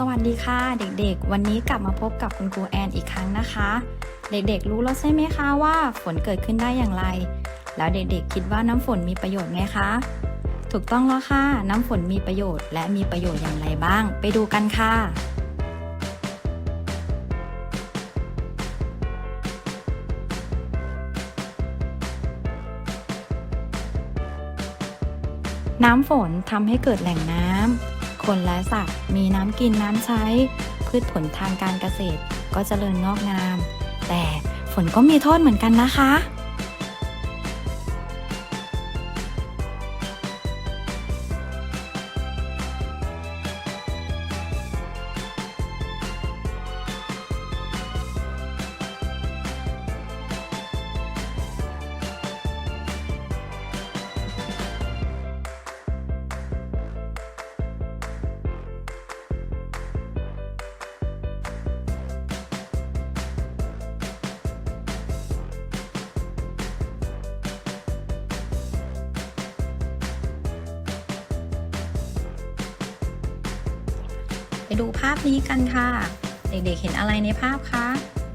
สวัสดีค่ะเด็กๆ วันนี้กลับมาพบกับคุณครูแอนอีกครั้งนะคะ เด็กๆรู้แล้วใช่ไหมคะว่าฝนเกิดขึ้นได้อย่างไร แล้วเด็กๆคิดว่าน้ำฝนมีประโยชน์ไหมคะ ถูกต้องแล้วค่ะ น้ำฝนมีประโยชน์และมีประโยชน์อย่างไรบ้าง ไปดูกันค่ะ น้ำฝนทำให้เกิดแหล่งน้ำ คนและสัตว์มีน้ำกินน้ำใช้ พืชผลทางการเกษตรก็เจริญงอกงาม แต่ฝนก็มีโทษเหมือนกันนะคะ ไปดูภาพนี้กันค่ะ เด็กๆเห็นอะไรในภาพคะ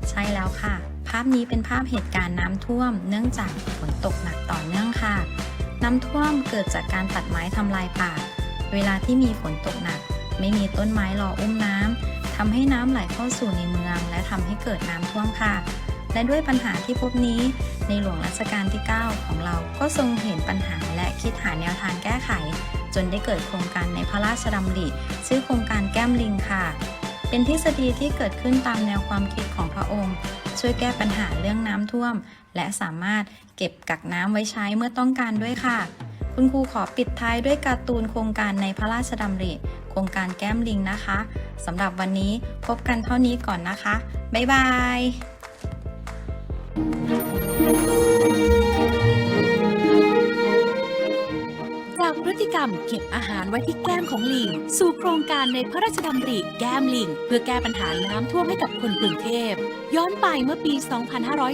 ใช่แล้วค่ะ ภาพนี้เป็นภาพเหตุการณ์น้ำท่วม เนื่องจากฝนตกหนักต่อเนื่องค่ะ น้ำท่วมเกิดจากการตัดไม้ทำลายป่า เวลาที่มีฝนตกหนัก ไม่มีต้นไม้รออุ้มน้ำทำให้น้ำไหลเข้าสู่ในเมือง และทำให้เกิดน้ำท่วมค่ะ และด้วยปัญหาที่พบนี้ ในหลวงรัชกาลที่ 9 ของเราก็ทรงเห็นปัญหาและคิดหาแนวทางแก้ไข จนได้เกิดโครงการในพระราชดำริชื่อโครงการแก้มลิงค่ะ เป็นทฤษฎีที่เกิดขึ้นตามแนวความคิดของพระองค์ ช่วยแก้ปัญหาเรื่องน้ำท่วม และสามารถเก็บกักน้ำไว้ใช้เมื่อต้องการด้วยค่ะคุณครูขอปิดท้ายด้วยการ์ตูนโครงการในพระราชดำริ โครงการแก้มลิงนะคะ สำหรับวันนี้พบกันเท่านี้ก่อนนะคะ บ๊ายบาย จ กรรมเก็บอาหารไว้ที่แก้มของลิง สู่โครงการในพระราชดำริแก้มลิง เพื่อแก้ปัญหาน้ำท่วมให้กับคนกรุงเทพ ย้อนไปเมื่อปี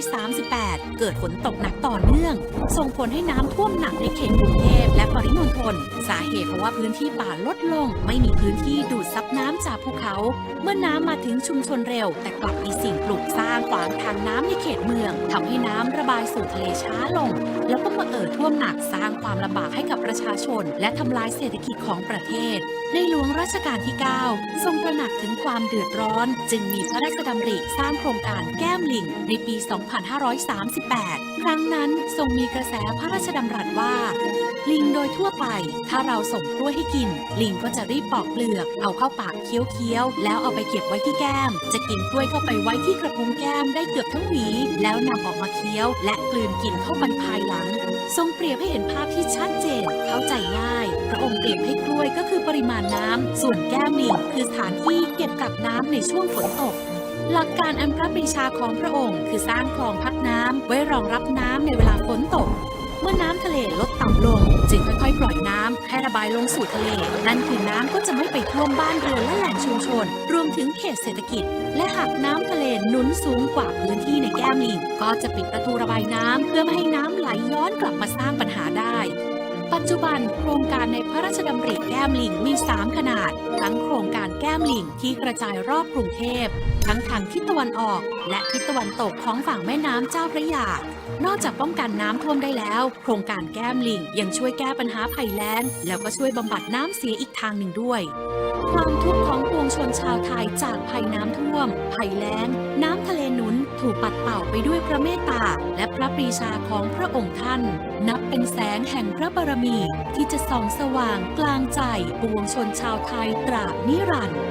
2538 เกิดฝนตกหนักต่อเนื่อง ส่งผลให้น้ำท่วมหนักในเขตกรุงเทพและปริมณฑลสาเหตุเพราะว่าพื้นที่ป่าลดลง ไม่มีพื้นที่ดูดซับน้ำจากภูเขา เมื่อน้ำมาถึงชุมชนเร็ว แต่กลับมีสิ่งปลูกสร้างขวางทางน้ำในเขตเมืองทำให้น้ำระบายสู่ทะเลช้าลง แล้วก็มาเอ่อท่วมหนักสร้างความลำบากให้กับประชาชน และทำลายเศรษฐกิจของประเทศ ในหลวงรัชกาลที่ 9 ทรงตระหนักถึงความเดือดร้อน จึงมีพระราชดำริสร้างโครงการแก้มลิงในปี 2538 ครั้งนั้นทรงมีกระแสพระราชดำรัสว่า ลิงโดยทั่วไป ถ้าเราส่งกล้วยให้กิน ลิงก็จะรีบปอกเปลือก เอาเข้าปากเคี้ยวๆ แล้วเอาไปเก็บไว้ที่แก้ม จะกินกล้วยเข้าไปไว้ที่กระพุ้งแก้มได้เกือบทั้งหวี แล้วนำออกมาเคี้ยว และกลืนกินเข้าไปภายหลัง ทรงเปรียบให้เห็นภาพที่ชัดเจน เข้าใจง่าย พระองค์เปรียบให้กล้วยก็คือปริมาณน้ำส่วนแก้มลิงคือสถานที่เก็บกักน้ำในช่วงฝนตกหลักการอันพระปรีชาของพระองค์ คือสร้างคลองพักน้ำไว้รองรับน้ำในเวลาฝนตก มื่อน้ำทะเลลดต่ำลง จึงค่อยๆ ปล่อยน้ำให้ระบายลงสู่ทะเล นั่นคือน้ำก็จะไม่ไปท่วมบ้านเรือนและแหล่งชุมชน รวมถึงเขตเศรษฐกิจ และหากน้ำทะเลหนุนสูงกว่าพื้นที่ในแก้มลิงก็จะปิดประตูระบายน้ำเพื่อไม่ให้น้ำไหลย้อนกลับมาสร้างปัญหาได้ ปัจจุบันโครงการในพระราชดำริแก้มลิงมี 3 ขนาด ทั้งโครงการแก้มลิงที่กระจายรอบกรุงเทพ ทั้งทางทิศตะวันออก และทิศตะวันตกของฝั่งแม่น้ำเจ้าพระยา นอกจากป้องกันน้ำท่วมได้แล้ว โครงการแก้มลิงยังช่วยแก้ปัญหาภัยแล้ง แล้วก็ช่วยบำบัดน้ำเสียอีกทางหนึ่งด้วยความทุกข์ของปวงชนชาวไทยจากภัยน้ำท่วม ภัยแล้ง น้ำทะเลหนุนถูกปัดเป่าไปด้วยพระเมตตาและพระปรีชาของพระองค์ท่าน นับเป็นแสงแห่งพระบารมีที่จะส่องสว่างกลางใจปวงชนชาวไทยตราบนิรันดร์